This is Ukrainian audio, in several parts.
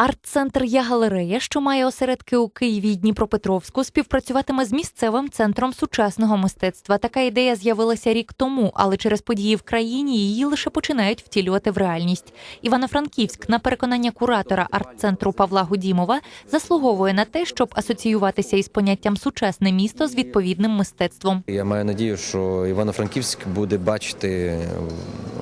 Арт-центр Я галерея, що має осередки у Києві і Дніпропетровську, співпрацюватиме з місцевим центром сучасного мистецтва. Така ідея з'явилася рік тому, але через події в країні її лише починають втілювати в реальність. Івано-Франківськ, на переконання куратора арт-центру Павла Гудімова, заслуговує на те, щоб асоціюватися із поняттям сучасне місто з відповідним мистецтвом. Я маю надію, що Івано-Франківськ буде бачити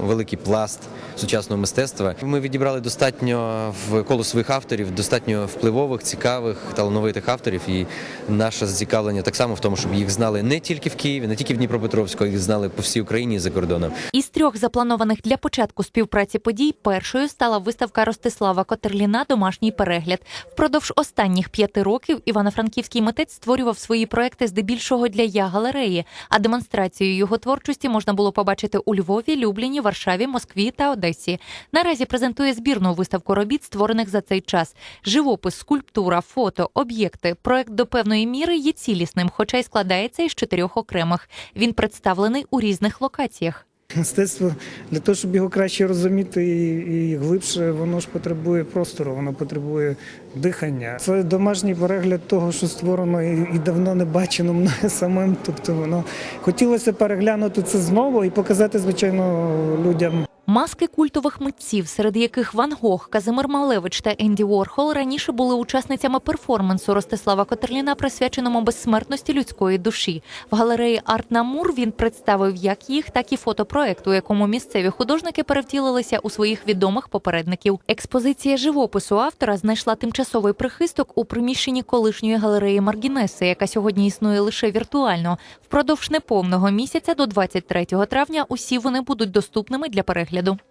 великий пласт сучасного мистецтва. Ми відібрали достатньо в коло своїх авторів, достатньо впливових, цікавих, талановитих авторів. І наше зацікавлення так само в тому, щоб їх знали не тільки в Києві, не тільки в Дніпропетровську, а їх знали по всій Україні і за кордоном. Із трьох запланованих для початку співпраці подій першою стала виставка Ростислава Котерліна Домашній перегляд. Впродовж останніх п'яти років івано-франківський митець створював свої проекти здебільшого для я галереї. А демонстрацію його творчості можна було побачити у Львові, Любліні, Варшаві, Москві та Одесі. Наразі презентує збірну виставку робіт, створених за цей час. Живопис, скульптура, фото, об'єкти. Проект до певної міри є цілісним, хоча й складається із чотирьох окремих. Він представлений у різних локаціях. Мистецтво для того, щоб його краще розуміти і, і глибше, воно ж потребує простору, воно потребує дихання. Це домашній перегляд того, що створено і, і давно не бачено мною самим. Тобто воно хотілося переглянути це знову і показати, звичайно, людям. Маски культових митців, серед яких Ван Гог, Казимир Малевич та Енді Уорхол раніше були учасницями перформансу Ростислава Котерліна, присвяченому безсмертності людської душі. В галереї Арт Намур він представив як їх, так і фотопроект, у якому місцеві художники перевтілилися у своїх відомих попередників. Експозиція живопису автора знайшла тимчасовий прихисток у приміщенні колишньої галереї Маргінеси, яка сьогодні існує лише віртуально. Впродовж неповного місяця до 23 травня усі вони будуть доступними для перегляду. Toledo.